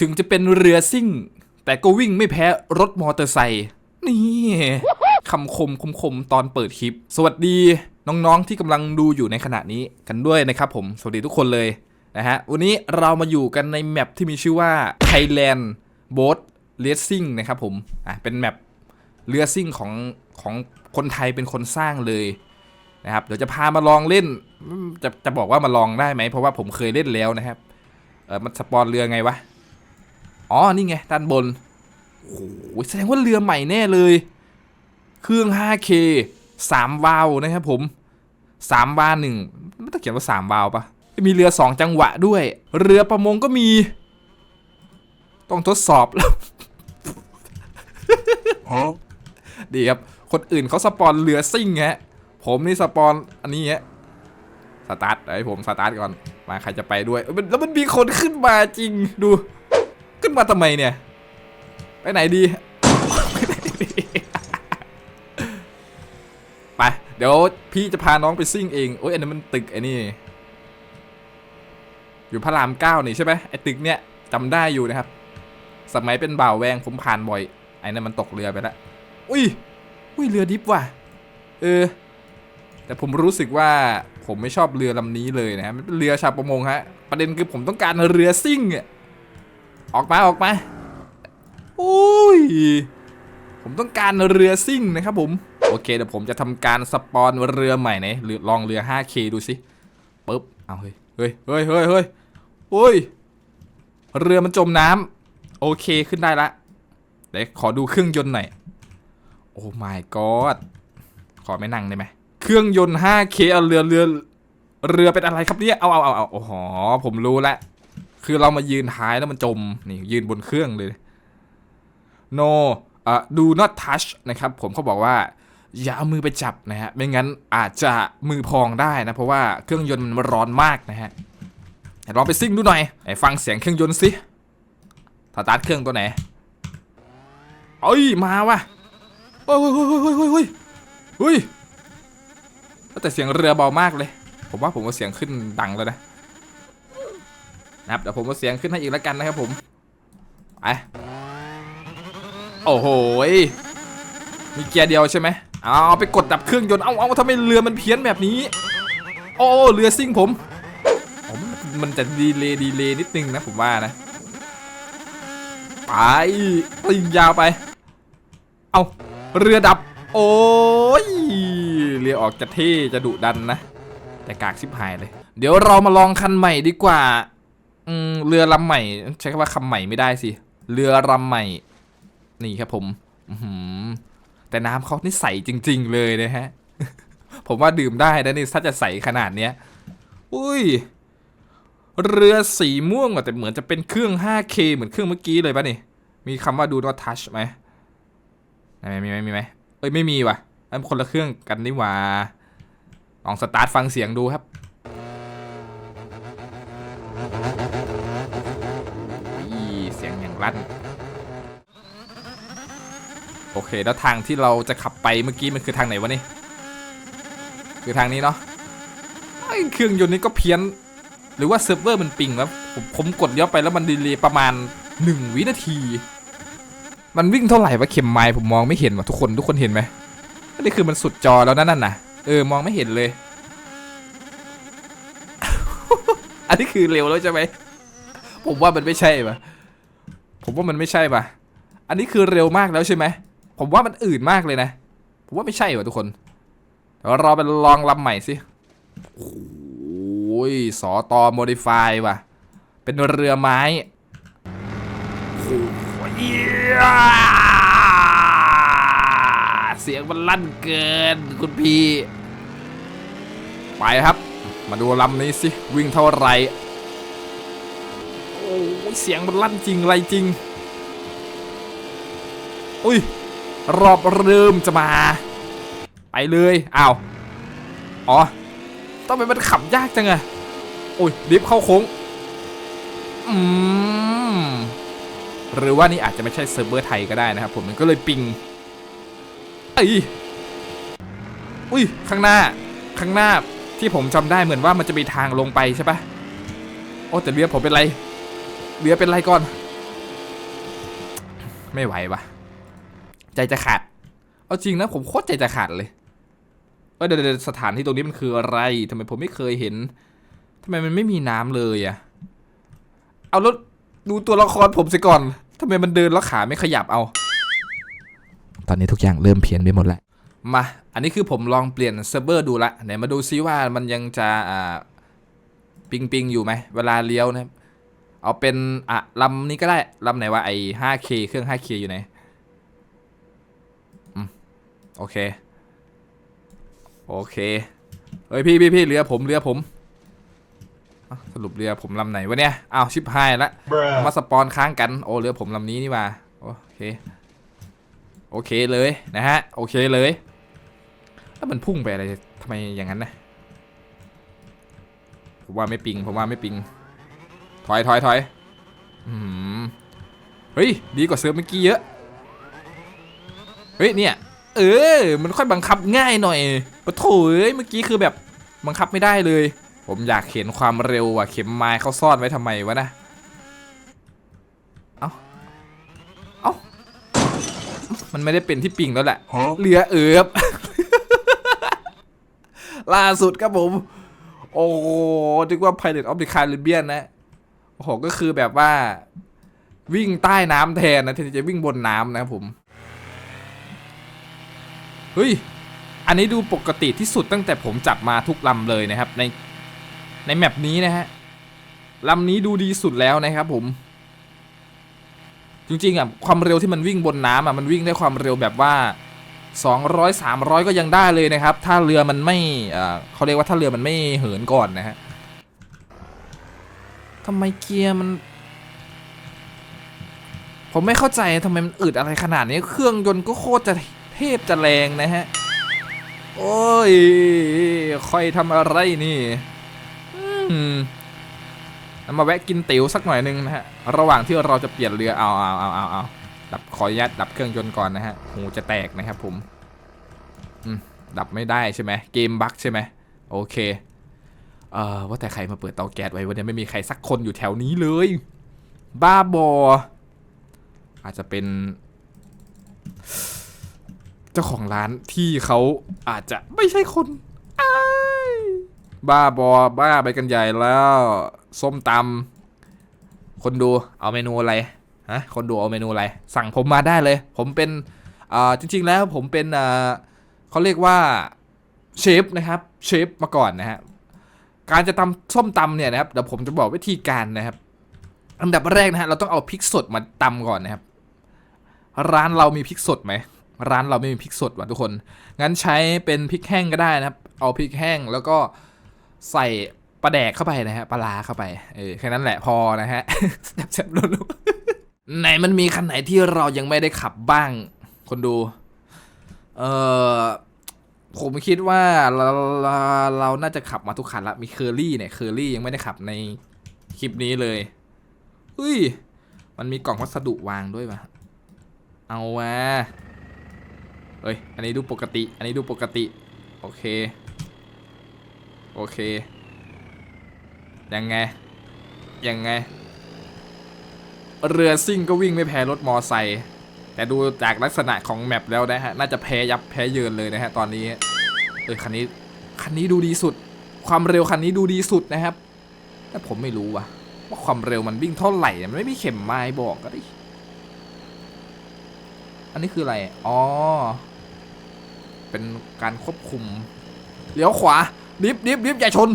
ถึงจะเป็นเรือซิ่ง แต่ก็วิ่งไม่แพ้รถมอเตอร์ไซค์นี่คำคมคมคมๆตอนเปิดคลิป สวัสดีน้องๆที่กำลังดูอยู่ในขณะนี้กันด้วยนะครับผม สวัสดีทุกคนเลยนะฮะ วันนี้เรามาอยู่กันในแมปที่มีชื่อว่า Thailand Boat Racing นะครับผม อะ เป็นแมปเรือซิ่งของของคนไทยเป็นคนสร้างเลยนะครับ เดี๋ยวจะพามาลองเล่น จะจะบอกว่ามาลองได้ไหม เพราะว่าผมเคยเล่นแล้วนะครับ เออมันสปอนเรือไงวะ อ๋อ นี่ไง ด้านบน โอ้โห แสดงว่าเรือใหม่แน่เลย เครื่อง 5K 3 วาล์วนะครับผม 3 วาล์วหนึ่งไม่ต้องเขียนว่า 3 วาล์วปะมีเรือ 2 จังหวะด้วย เรือประมงก็มี ต้องทดสอบแล้วดีครับ คนอื่นเขาสปอนเรือซิ่งฮะ ผมนี่สปอนอันนี้ฮะสตาร์ทไอ้ผมสตาร์ทก่อน มาใครจะไปด้วย แล้วมันมีคนขึ้นมาจริงดู ขึ้นมาทำไมเนี่ย ไปไหนดี ไป เดี๋ยวพี่จะพาน้องไปซิ่งเอง โอ้ยอันนั้นมันตึกไอ้นี่ อยู่พระรามเก้านี่ใช่ไหมไอ้ตึกเนี้ยจำได้อยู่นะครับ สมัยเป็นบ่าวแวงผมผ่านบ่อย ไอ้นั่นมันตกเรือไปแล้ว อุ้ย อุ้ยเรือดิฟว่ะ เออ แต่ผมรู้สึกว่าผมไม่ชอบเรือลำนี้เลยนะครับมันเป็นเรือชาวประมงฮะ ประเด็นคือผมต้องการเรือซิ่งอะ ออกมาออกมาอุ้ยผมต้องการเรือซิ่งนะครับผม โอเคเดี๋ยวผมจะทำการสปอนเรือใหม่ไหนหรือลองเรือ 5K ดูสิปึ๊บเอาเฮ้ยเฮ้ยเฮ้ยเฮ้ยเฮ้ยโอ้ยเรือมันจมน้ำโอเคขึ้นได้ละเดี๋ยวขอดูเครื่องยนต์หน่อยโอ้ my god ขอไม่นั่งได้ไหมเครื่องยนต์ 5K เอาเรือเรือเรือเป็นอะไรครับเนี่ยเอาเอาเอาเอาโอ้โหผมรู้ละ คือเรามายืนท้ายแล้วมันจมนี่ยืนบนเครื่องเลย no อะ do not touch นะครับผมเขาบอกว่า อย่าเอามือไปจับนะฮะไม่งั้นอาจจะมือพองได้นะ เพราะว่าเครื่องยนต์มันร้อนมากนะฮะลองไปซิ่งดูหน่อยไหนฟังเสียงเครื่องยนต์สิสตาร์ทเครื่องตัวไหนเอ้ยมาว่ะเฮ้ยเฮ้ยเฮ้ยเฮ้ยเฮ้ยเฮ้ยเฮ้ยแต่เสียงเรือเบามากเลย ผมว่าผมเอาเสียงขึ้นดังแล้วนะ นะครับเดี๋ยวผมเอาเสียงขึ้นให้อีกแล้วกันนะครับผมไปโอ้โหมีเกียร์เดียวใช่ไหมเอาไปกดดับเครื่องยนต์เอาเอาทำไมเรือมันเพี้ยนแบบนี้ โอ้เรือซิ่งผมผมมันจะดีเลย์ดีเลย์นิดนึงนะผมว่านะไปติงยาวไป เอาเรือดับ โอ้ยเรือออกจะเท่จะดุดันนะ แต่กากชิบหายเลย เดี๋ยวเรามาลองคันใหม่ดีกว่า อืมเรือลำใหม่ ใช้คำว่าคำใหม่ไม่ได้สิ เรือลำใหม่ นี่ครับผมอืแต่น้ำเขานี่ใสจริง ๆ เลยนะฮะ ผมว่าดื่มได้นะนี่ถ้าจะใสขนาดเนี้ย อุ้ย เรือสีม่วงอะแต่เหมือนจะเป็นเครื่อง 5K เหมือนเครื่องเมื่อกี้เลยปะนี่ มีคำว่า do not touch ไหมไหนมีไหมมีไหมเอ้ยไม่มีว่ะอันคนละเครื่องกันนี่หว่าลองสตาร์ทฟังเสียงดูครับ อี เสียงอย่างลั่นโอเค แล้วทางที่เราจะขับไปเมื่อกี้มันคือทางไหนวะนี่ คือทางนี้เนาะเครื่องยนต์นี้ก็เพี้ยน หรือว่าเซิร์ฟเวอร์มันปิงแล้วผมผมกดย้อนไปแล้วมันดีเลย์ประมาณ 1 วินาที มันวิ่งเท่าไหร่วะเข็มไม้ผมมองไม่เห็นว่ะทุกคนทุกคนเห็นไหมนี่คือมันสุดจอแล้วนั่นน่ะเออมองไม่เห็นเลย อันนี้คือเร็วแล้วใช่ไหมผมว่ามันไม่ใช่ปะ ผมว่ามันไม่ใช่ปะอันนี้คือเร็วมากแล้วใช่ไหม ผมว่ามันอื่นมากเลยนะ ผมว่าไม่ใช่ว่ะทุกคนเดี๋ยวเราไปลองลำใหม่สิ โอ้ยสอตอโมดิฟายว่ะ เป็นเรือไม้ โอ้ยเสียงมันลั่นเกินคุณพี่ ไปครับ มาดูลำนี้สิ วิ่งเท่าไหรโอ้ย เสียงมันลั่นจริงไรจริง อุ้ย รอบเริ่มจะมา ไปเลยอ้าวอ๋อต้องเป็นมันขับยากจังอะโอ้ยดิฟเข้าโค้งอืมหรือว่านี่อาจจะไม่ใช่เซิร์ฟเวอร์ไทยก็ได้นะครับผมมันก็เลยปิงไอ้ยอุ้ยข้างหน้าข้างหน้าที่ผมจำได้เหมือนว่ามันจะมีทางลงไปใช่ปะโอ้แต่เรือผมเป็นไร เรือเป็นไรก่อน ไม่ไหววะใจจะขาด เอาจริงนะผมโคตรใจจะขาดเลยเออเดี๋ยวเดี๋ยวสถานที่ตรงนี้มันคืออะไรทำไมผมไม่เคยเห็นทำไมมันไม่มีน้ำเลยอะเอาแล้วดูตัวละครผมสิก่อนทำไมมันเดินแล้วขาไม่ขยับเอา ตอนนี้ทุกอย่างเริ่มเพี้ยนไปหมดแล้วมา อันนี้คือผมลองเปลี่ยนเซิร์ฟเวอร์ดูละไหนมาดูซิว่ามันยังจะอ่าปิงปิงอยู่ไหมเวลาเลี้ยวนะครับ เอาเป็นอะลำนี้ก็ได้ลำไหนวะไอ้ 5K เครื่อง 5K อยู่ไหนอืมโอเค โอเคเฮ้ยพี่พี่พี่เรือผมเรือผมอะสรุปเรือผมลำไหนวะเนี่ยอ้าวชิบหายละ Bruh. มาสปอนค้างกันโอ้เรือผมลำนี้นี่ว่าโอเค โอเคเลยนะฮะ โอเคเลย แล้วมันพุ่งไปอะไรทำไมอย่างนั้นนะผมว่าไม่ปิงผมว่าไม่ปิง ถอยถอยถอยอืมเฮ้ย ดีกว่าเซิร์ฟเมื่อกี้เยอะ เฮ้ย เนี่ย เออ มันค่อยบังคับง่ายหน่อยปะโถเอ้ย เมื่อกี้คือแบบบังคับไม่ได้เลย ผมอยากเห็นความเร็วว่ะเข็มไม้เขาซ่อนไว้ทำไมวะนะ เอ้า เอ้า มันไม่ได้เป็นที่ปิงแล้วแหละ Huh? เรือเอือบล่าสุดครับผม โอ้โหนึกว่า Pirate of the Caribbean นะ โอ้โหก็คือแบบว่า วิ่งใต้น้ำแทนนะแทนที่จะวิ่งบนน้ำนะครับผมเฮ้ยอันนี้ดูปกติที่สุดตั้งแต่ผมจับมาทุกลำเลยนะครับ ในในแมปนี้นะฮะลำนี้ดูดีสุดแล้วนะครับผม จริงๆอะความเร็วที่มันวิ่งบนน้ำอะมันวิ่งได้ความเร็วแบบว่า 200 300 ก็ยังได้เลยนะครับ ถ้าเรือมันไม่เขาเรียกว่าถ้าเรือมันไม่เหินก่อนนะฮะ ทำไมเกียร์มัน ผมไม่เข้าใจทำไมมันอึดอะไรขนาดนี้ เครื่องยนต์ก็โคตรจะเทพจะแรงนะฮะ โอ้ยค่อยทำอะไรนี่อืมามาแวะกินติ๋วสักหน่อยหนึงนะฮะ ระหว่างที่เราจะเปลี่ยนเรือเอาเอาเอาเอาเอาดับขออนุญาตดับเครื่องยนต์ก่อนนะฮะหูจะแตกนะครับผมอืมดับไม่ได้ใช่ไหมเกมบั๊กใช่ไหมโอเค เอ่อว่าแต่ใครมาเปิดเตาแก๊สไว้วันนี้ไม่มีใครสักคนอยู่แถวนี้เลย บ้าบอ อาจจะเป็น เจ้าของร้านที่เขาอาจจะไม่ใช่คนอ้บ้าบอบ้าไปกันใหญ่แล้ว ส้มตำคนดูเอาเมนูอะไรฮะคนดูเอาเมนูอะไร สั่งผมมาได้เลย ผมเป็นอ่าจริง ๆ แล้วผมเป็นอ่าเขาเรียกว่าเชฟนะครับเชฟมาก่อนนะฮะ การจะทำส้มตำเนี่ยนะครับเดี๋ยวผมจะบอกวิธีการนะครับอันดับแรกนะฮะเราต้องเอาพริกสดมาตำก่อนนะครับ ร้านเรามีพริกสดไหมร้านเราไม่มีพริกสดว่ะทุกคน งั้นใช้เป็นพริกแห้งก็ได้นะครับ เอาพริกแห้งแล้วก็ใส่ปลาแดกเข้าไปนะฮะปลาร้าเข้าไปเออแค่นั้นแหละพอนะฮะแซ่บๆลุ้นๆไหนมันมีคันไหนที่เรายังไม่ได้ขับบ้าง คนดู เออ ผมคิดว่าเราเราเราน่าจะขับมาทุกคันละมีเคอรี่เนี่ยเคอรี่ยังไม่ได้ขับในคลิปนี้เลยเฮ้ย มันมีกล่องวัสดุวางด้วยป่ะ เอาวะเอ้ย อันนี้ดูปกติ อันนี้ดูปกติ โอเค โอเค ยังไง ยังไง เรือซิ่งก็วิ่งไม่แพ้รถมอไซค์แต่ดูจากลักษณะของแมปแล้วนะฮะ น่าจะแพ้ยับแพ้เยินเลยนะฮะตอนนี้ เออคันนี้คันนี้ดูดีสุด ความเร็วคันนี้ดูดีสุดนะครับ แต่ผมไม่รู้ว่ะว่าความเร็วมันวิ่งเท่าไหร่มันไม่มีเข็มไม้บอกก็ดิอันนี้คืออะไร อ๋อ เป็นการควบคุม เลี้ยวขวา ดิฟดิฟดิฟอย่าชน